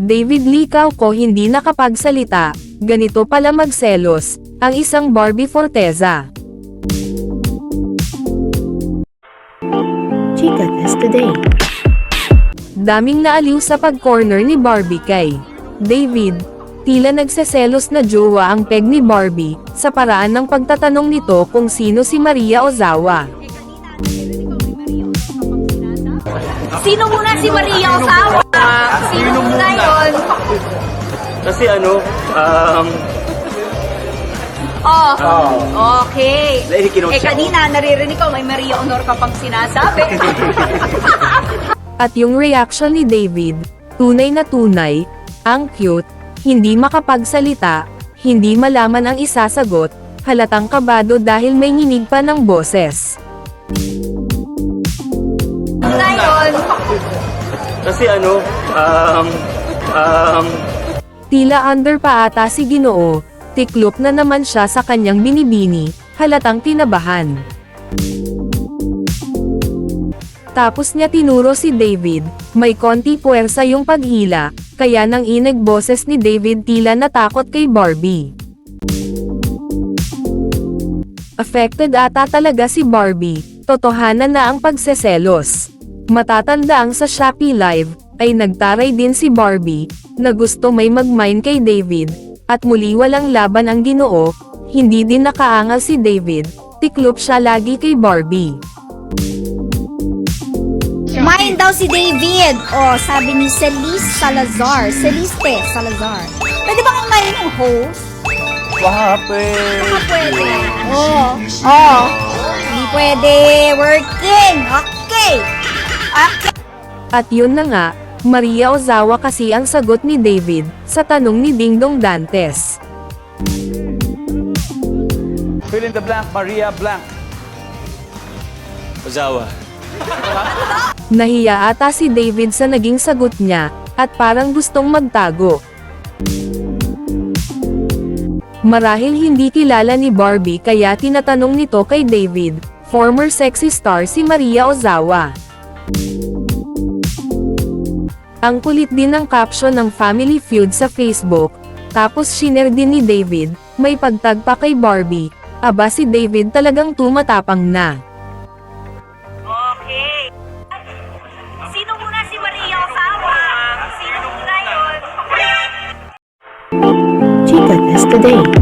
David Lee ko hindi nakapagsalita, ganito pala magselos, ang isang Barbie Forteza. Chica Test Today. Daming naaliw sa pag-corner ni Barbie kay David. Tila nagseselos na jowa ang peg ni Barbie, sa paraan ng pagtatanong nito kung sino si Maria Ozawa. Sino muna si Maria Osawa? Sino muna? Kasi ano, um, Oh, okay. Dahil kinotsa Eh ko. kanina, naririnig ko, may Maria Honor ka pang sinasabi. At yung reaction ni David, tunay na tunay, ang cute, hindi makapagsalita, hindi malaman ang isasagot, halatang kabado dahil may nginig pa ng boses. Ngayon, kasi ano, um, um, Tila under pa ata si Ginoo, tiklop na naman siya sa kanyang binibini, halatang tinabahan. Tapos niya tinuro si David, may konti puwersa yung paghila, kaya nang inag boses ni David tila natakot kay Barbie. Affected ata talaga si Barbie, totohanan na ang pagseselos. Matatanda ang sa Shopee Live, ay nagtaray din si Barbie, na gusto may mag-mine kay David, at muli walang laban ang ginoo, hindi din nakaangal si David, tiklop siya lagi kay Barbie. Kumain daw si David. Oh, sabi ni Celis Salazar. Celiste Salazar. Pwede ba kumain ng host? wahapin. Baka pwede. Oh. Oh. Hindi pwede. Working. Okay. Okay. At yun na nga, Maria Ozawa kasi ang sagot ni David, sa tanong ni Dingdong Dantes. Fill in the blank, Maria blank. Ozawa. Nahiya ata si David sa naging sagot niya, at parang gustong magtago. Marahil hindi kilala ni Barbie kaya tinatanong nito kay David, former sexy star si Maria Ozawa. Ang kulit din ng caption ng Family Feud sa Facebook, tapos shiner din ni David, may pagtag pa kay Barbie, aba si David talagang tumatapang na. Okay. Sino muna si Maria Osawa? Sino yun? Chica Test Today